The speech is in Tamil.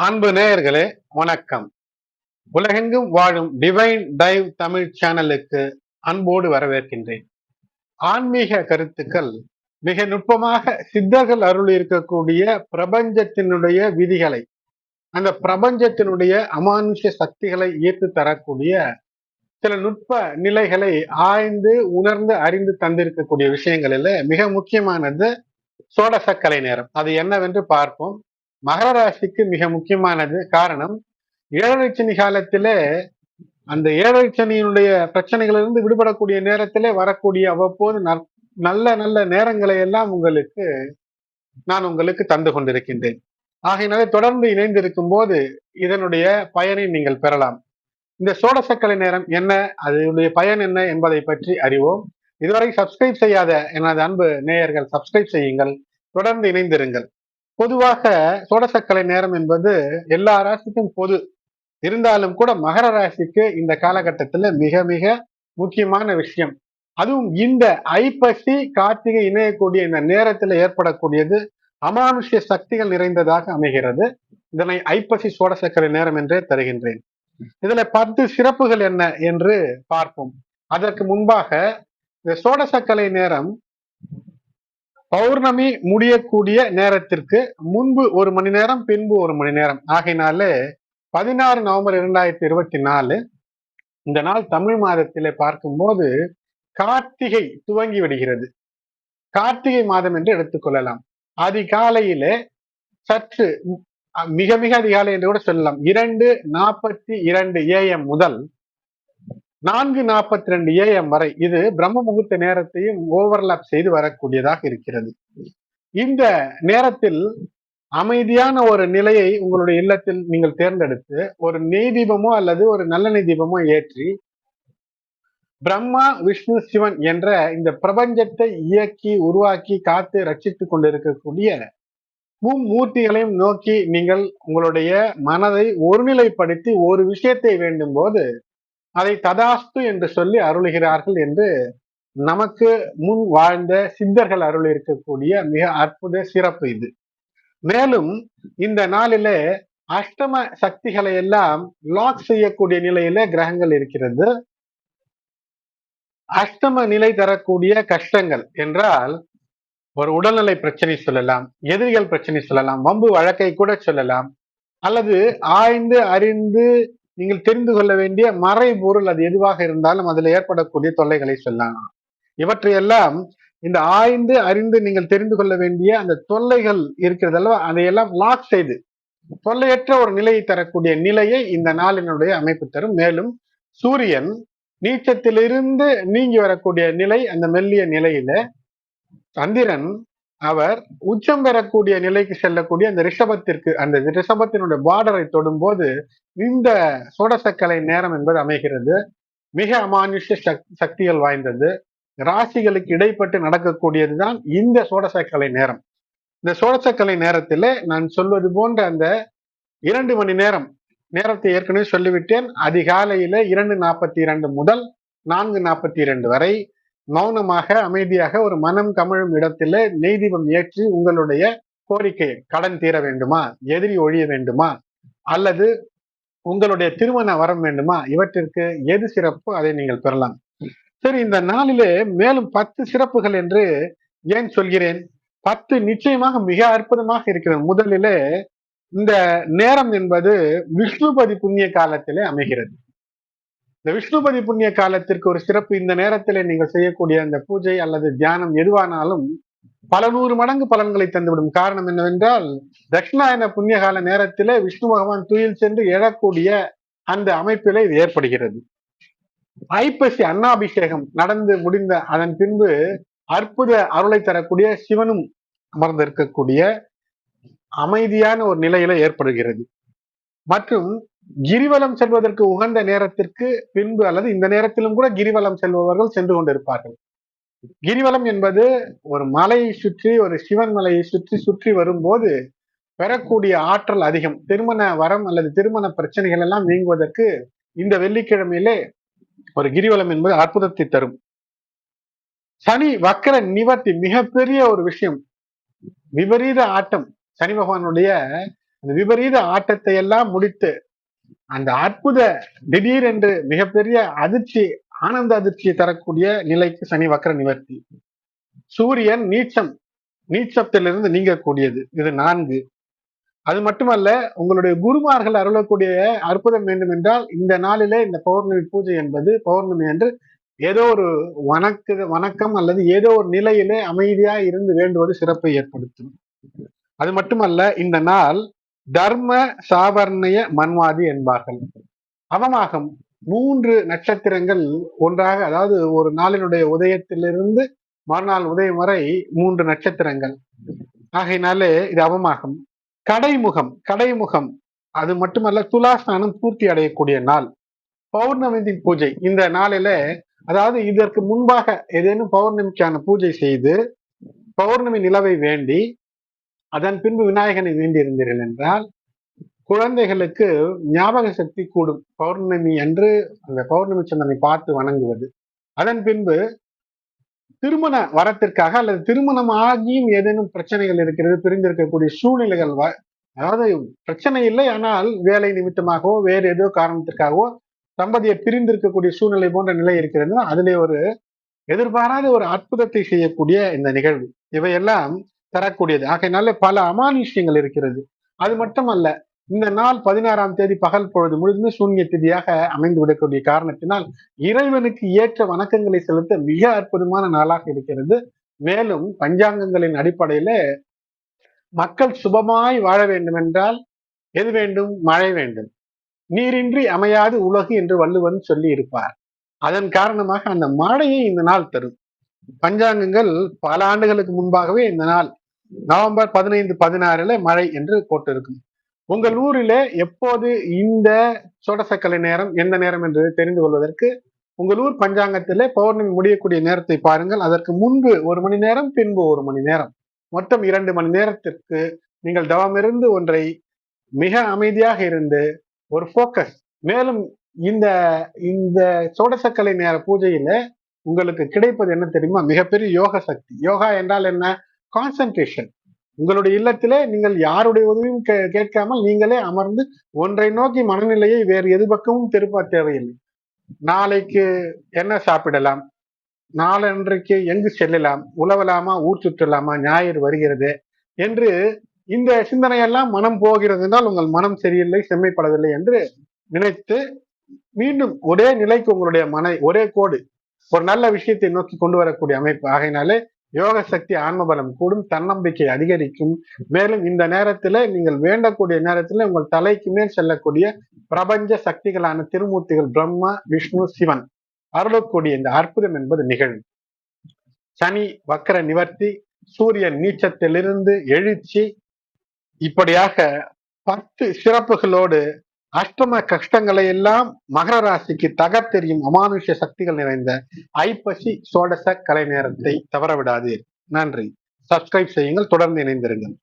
அன்பு நேயர்களே வணக்கம். உலகெங்கும் வாழும் டிவைன் டைவ் தமிழ் சேனலுக்கு அன்போடு வரவேற்கின்றேன். ஆன்மீக கருத்துக்கள் மிக நுட்பமாக சித்தர்கள் அருள் இருக்கக்கூடிய பிரபஞ்சத்தினுடைய விதிகளை அந்த பிரபஞ்சத்தினுடைய அமானுஷ சக்திகளை ஈர்த்து தரக்கூடிய சில நுட்ப நிலைகளை ஆய்ந்து உணர்ந்து அறிந்து தந்திருக்கக்கூடிய விஷயங்களில் மிக முக்கியமானது சோடசக்கலை நேரம். அது என்னவென்று பார்ப்போம். மகர ராசிக்கு மிக முக்கியமானது காரணம் ஏழரை சனி காலத்திலே அந்த ஏழரை சனியினுடைய பிரச்சனைகளிலிருந்து விடுபடக்கூடிய நேரத்திலே வரக்கூடிய அவ்வப்போது நல்ல நல்ல நேரங்களை எல்லாம் உங்களுக்கு நான் உங்களுக்கு தந்து கொண்டிருக்கின்றேன். ஆகையினாலே தொடர்ந்து இணைந்திருக்கும் போது இதனுடைய பயனை நீங்கள் பெறலாம். இந்த சோடசக்கலை நேரம் என்ன அதனுடைய பயன் என்ன என்பதை பற்றி அறிவோம். இதுவரை சப்ஸ்கிரைப் செய்யாத எனது அன்பு நேயர்கள் சப்ஸ்கிரைப் செய்யுங்கள். தொடர்ந்து இணைந்திருங்கள். பொதுவாக சோடசக்கலை நேரம் என்பது எல்லா ராசிக்கும் பொது. இருந்தாலும் கூட மகர ராசிக்கு இந்த காலகட்டத்துல மிக மிக முக்கியமான விஷயம். அதுவும் இந்த ஐப்பசி கார்த்திகை இணையக்கூடிய இந்த நேரத்துல ஏற்படக்கூடியது அமானுஷ்ய சக்திகள் நிறைந்ததாக அமைகிறது. இதனை ஐப்பசி சோடசக்கரை நேரம் என்றே தருகின்றேன். இதுல பத்து சிறப்புகள் என்ன என்று பார்ப்போம். அதற்கு முன்பாக இந்த சோடசக்கலை நேரம் பௌர்ணமி முடியக்கூடிய நேரத்திற்கு முன்பு ஒரு மணி நேரம் பின்பு ஒரு மணி நேரம். ஆகையினாலே பதினாறு நவம்பர் இரண்டாயிரத்தி இருபத்தி நாலு இந்த நாள் தமிழ் மாதத்திலே பார்க்கும்போது கார்த்திகை துவங்கி விடுகிறது. கார்த்திகை மாதம் என்று எடுத்துக்கொள்ளலாம் அதிகாலையிலே சற்று மிக மிக அதிகாலை என்று கூட சொல்லலாம். இரண்டு நாற்பத்தி இரண்டு ஏஎம் முதல் நான்கு நாற்பத்தி ரெண்டு ஏஎம் வரை இது பிரம்ம முகூர்த்த நேரத்தையும் ஓவர்லாப் செய்து வரக்கூடியதாக இருக்கிறது. இந்த நேரத்தில் அமைதியான ஒரு நிலையை உங்களுடைய இல்லத்தில் நீங்கள் தேர்ந்தெடுத்து ஒரு நெய் தீபமோ அல்லது ஒரு நல்லெண்ணெய் தீபமோ ஏற்றி பிரம்மா விஷ்ணு சிவன் என்ற இந்த பிரபஞ்சத்தை இயக்கி உருவாக்கி காத்து ரட்சித்துக் கொண்டிருக்கக்கூடிய மும்மூர்த்திகளையும் நோக்கி நீங்கள் உங்களுடைய மனதை ஒருநிலைப்படுத்தி ஒரு விஷயத்தை வேண்டும் போது அதை ததாஸ்து என்று சொல்லி அருளுகிறார்கள் என்று நமக்கு முன் வாழ்ந்த சித்தர்கள் அருள் இருக்கக்கூடிய மிக அற்புத சிறப்பு இது. மேலும் இந்த நாளிலே அஷ்டம சக்திகளை எல்லாம் லாக் செய்யக்கூடிய நிலையில கிரகங்கள் இருக்கிறது. அஷ்டம நிலை தரக்கூடிய கஷ்டங்கள் என்றால் ஒரு உடல்நிலை பிரச்சனை சொல்லலாம் எதிரிகள் பிரச்சனை சொல்லலாம் வம்பு வழக்கை கூட சொல்லலாம் அல்லது ஆய்ந்து அறிந்து நீங்கள் தெரிந்து கொள்ள வேண்டிய மறை பொருள் அது எதுவாக இருந்தாலும் அதில் ஏற்படக்கூடிய தொல்லைகளை சொல்லலாம். இவற்றையெல்லாம் இந்த ஆய்ந்து அறிந்து நீங்கள் தெரிந்து கொள்ள வேண்டிய அந்த தொல்லைகள் இருக்கிறது அல்லவா? அதையெல்லாம் லாக் செய்து தொல்லையற்ற ஒரு நிலையை தரக்கூடிய நிலையை இந்த நாளினுடைய அமைப்பு தரும். மேலும் சூரியன் நீச்சத்திலிருந்து நீங்கி வரக்கூடிய நிலை அந்த மெல்லிய நிலையில சந்திரன் அவர் உச்சம் பெறக்கூடிய நிலைக்கு செல்லக்கூடிய அந்த ரிஷபத்திற்கு அந்த ரிஷபத்தினுடைய பார்டரை தொடும்போது இந்த சோடசக்கலை நேரம் என்பது அமைகிறது. மிக அமானுஷ சக்திகள் வாய்ந்தது. ராசிகளுக்கு இடைப்பட்டு நடக்கக்கூடியதுதான் இந்த சோடசக்கலை நேரம். இந்த சோடசக்கலை நேரத்தில் நான் சொல்வது போன்ற அந்த இரண்டு மணி நேரம் நேரத்தை ஏற்கனவே சொல்லிவிட்டேன். அதிகாலையில இரண்டு நாற்பத்தி இரண்டு முதல் நான்கு நாற்பத்தி இரண்டு வரை மௌனமாக அமைதியாக ஒரு மனம் கமழும் இடத்துல நெய் தீபம் ஏற்றி உங்களுடைய கோரிக்கை கடன் தீர வேண்டுமா? எதிரி ஒழிய வேண்டுமா? அல்லது உங்களுடைய திருமண வரம் வேண்டுமா? இவற்றிற்கு எது சிறப்பு? அதை நீங்கள் பெறலாம். சரி இந்த நாளிலே மேலும் பத்து சிறப்புகள் என்று ஏன் சொல்கிறேன்? பத்து நிச்சயமாக மிக அற்புதமாக இருக்கிறது. முதலிலே இந்த நேரம் என்பது விஷ்ணுபதி புண்ணிய காலத்திலே அமைகிறது. இந்த விஷ்ணுபதி புண்ணிய காலத்திற்கு ஒரு சிறப்பு இந்த நேரத்தில் நீங்கள் செய்யக்கூடிய அந்த பூஜை அல்லது தியானம் எதுவானாலும் பல நூறு மடங்கு பலன்களை தந்துவிடும். காரணம் என்னவென்றால் தட்சிணாயன புண்ணியகால நேரத்திலே விஷ்ணு பகவான் துயில் சென்று எழக்கூடிய அந்த அமைப்பிலே இது ஏற்படுகிறது. ஐப்பசி அன்னாபிஷேகம் நடந்து முடிந்த அதன் பின்பு அற்புத அருளை தரக்கூடிய சிவனும் அமர்ந்திருக்கக்கூடிய அமைதியான ஒரு நிலையில ஏற்படுகிறது. மற்றும் கிரிவலம் செல்வதற்கு உகந்த நேரத்திற்கு பின்பு அல்லது இந்த நேரத்திலும் கூட கிரிவலம் செல்பவர்கள் சென்று கொண்டிருப்பார்கள். கிரிவலம் என்பது ஒரு மலையை சுற்றி ஒரு சிவன் மலையை சுற்றி சுற்றி வரும்போது பெறக்கூடிய ஆற்றல் அதிகம். திருமண வரம் அல்லது திருமண பிரச்சனைகள் எல்லாம் நீங்குவதற்கு இந்த வெள்ளிக்கிழமையிலே ஒரு கிரிவலம் என்பது அற்புதத்தை தரும். சனி வக்கர நிவர்த்தி மிகப்பெரிய ஒரு விஷயம். விபரீத ஆட்டம். சனி பகவானுடைய அந்த விபரீத ஆட்டத்தை எல்லாம் முடித்து அந்த அற்புத திடீர் என்று மிகப்பெரிய அதிர்ச்சி ஆனந்த அதிர்ச்சியை தரக்கூடிய நிலைக்கு சனி வக்கர நிவர்த்தி. சூரியன் நீச்சம் நீச்சத்திலிருந்து நீங்கக்கூடியது. இது நான்கு. அது மட்டுமல்ல உங்களுடைய குருமார்கள் அருளக்கூடிய அற்புதம் வேண்டும் என்றால் இந்த நாளிலே இந்த பௌர்ணமி பூஜை என்பது பௌர்ணமி என்று ஏதோ ஒரு வணக்கு வணக்கம் அல்லது ஏதோ ஒரு நிலையிலே அமைதியா இருந்து வேண்டுவது சிறப்பை ஏற்படுத்தும். அது மட்டுமல்ல இந்த நாள் தர்ம சாவர்ணய மன்வாதி என்பார்கள். அவமாகம் மூன்று நட்சத்திரங்கள் ஒன்றாக அதாவது ஒரு நாளினுடைய உதயத்திலிருந்து மறுநாள் உதயம் வரை மூன்று நட்சத்திரங்கள். ஆகையினாலே இது அவமாகம். கடைமுகம் கடைமுகம். அது மட்டுமல்ல துலாஸ்தானம் பூர்த்தி அடையக்கூடிய நாள். பௌர்ணமி பூஜை. இந்த நாளில அதாவது இதற்கு முன்பாக ஏதேனும் பௌர்ணமிக்கான பூஜை செய்து பௌர்ணமி நிலவை வேண்டி அதன் பின்பு விநாயகனை வேண்டி இருந்தீர்கள் என்றால் குழந்தைகளுக்கு ஞாபக சக்தி கூடும் பௌர்ணமி அன்று அந்த பௌர்ணமி சந்தனை பார்த்து வணங்குவது. அதன் பின்பு திருமண வரத்திற்காக அல்லது திருமணம் ஆகியும் ஏதேனும் பிரச்சனைகள் இருக்கிறது பிரிந்திருக்கக்கூடிய சூழ்நிலைகள் அதாவது பிரச்சனை இல்லை ஆனால் வேலை நிமித்தமாகவோ வேறு ஏதோ காரணத்திற்காகவோ தம்பதியை பிரிந்திருக்கக்கூடிய சூழ்நிலை போன்ற நிலை இருக்கிறது அதிலே ஒரு எதிர்பாராத ஒரு அற்புதத்தை செய்யக்கூடிய இந்த நிகழ்வு. இவையெல்லாம் தரக்கூடியது. ஆகையினால பல அமானுஷ்யங்கள் இருக்கிறது. அது மட்டுமல்ல இந்த நாள் பதினாறாம் தேதி பகல் பொழுது முழுதுமே சூன்ய திதியாக அமைந்து விடக்கூடிய காரணத்தினால் இறைவனுக்கு ஏற்ற வணக்கங்களை செலுத்த மிக அற்புதமான நாளாக இருக்கிறது. மேலும் பஞ்சாங்கங்களின் அடிப்படையில மக்கள் சுபமாய் வாழ வேண்டும் என்றால் எது வேண்டும்? மழை வேண்டும். நீரின்றி அமையாது உலகு என்று வள்ளுவன் சொல்லி இருப்பார் அதன் காரணமாக அந்த மழையை இந்த நாள் தரும். பஞ்சாங்கங்கள் பல ஆண்டுகளுக்கு முன்பாகவே இந்த நாள் நவம்பர் பதினைந்து பதினாறுல மழை என்று போட்டிருக்கும். உங்கள் ஊரிலே எப்போது இந்த சோடசக்கலை நேரம் எந்த நேரம் என்று தெரிந்து கொள்வதற்கு உங்கள் ஊர் பஞ்சாங்கத்திலே பௌர்ணமி முடியக்கூடிய நேரத்தை பாருங்கள். அதற்கு முன்பு ஒரு மணி நேரம் பின்பு ஒரு மணி நேரம். மொத்தம் இரண்டு மணி நேரத்திற்கு நீங்கள் தவமிருந்து ஒன்றை மிக அமைதியாக இருந்து ஒரு ஃபோக்கஸ் மேலும் இந்த இந்த சோடசக்கலை நேர பூஜையில உங்களுக்கு கிடைப்பது என்ன தெரியுமா? மிகப்பெரிய யோக சக்தி யோகா என்றால் என்ன? கான்சன்ட்ரேஷன் உங்களுடைய இல்லத்திலே நீங்கள் யாருடைய உதவியும் கேட்காமல் நீங்களே அமர்ந்து ஒன்றை நோக்கி மனநிலையை வேறு எது பக்கமும் திருப்ப தேவையில்லை. நாளைக்கு என்ன சாப்பிடலாம்? நாளன்றைக்கு எங்கு செல்லலாம்? உழவலாமா? ஊர் சுற்றலாமா? ஞாயிறு வருகிறது என்று இந்த சிந்தனையெல்லாம் மனம் போகிறது என்றால் உங்கள் மனம் சரியில்லை செம்மைப்படவில்லை என்று நினைத்து மீண்டும் ஒரே நிலைக்கு உங்களுடைய மனை ஒரே கோடு ஒரு நல்ல விஷயத்தை நோக்கி கொண்டு வரக்கூடிய அமைப்பு. ஆகையினாலே யோக சக்தி ஆன்மபலம் கூடும் தன்னம்பிக்கை அதிகரிக்கும். மேலும் இந்த நேரத்துல நீங்கள் வேண்டக்கூடிய நேரத்துல உங்கள் தலைக்கு மேல் செல்லக்கூடிய பிரபஞ்ச சக்திகளான திருமூர்த்திகள் பிரம்மா விஷ்ணு சிவன் அருளக்கூடிய இந்த அற்புதம் என்பது நிகழும். சனி வக்கர நிவர்த்தி சூரியன் நீச்சத்திலிருந்து எழுச்சி இப்படியாக பத்து சிறப்புகளோடு அஷ்டம கஷ்டங்களை எல்லாம் மகர ராசிக்கு தகத்தெறியும் அமானுஷ்ய சக்திகள் நிறைந்த ஐப்பசி சோடச கலை நேரத்தை தவறவிடாதீர். நன்றி. சப்ஸ்கிரைப் செய்யுங்கள். தொடர்ந்து இணைந்திருங்கள்.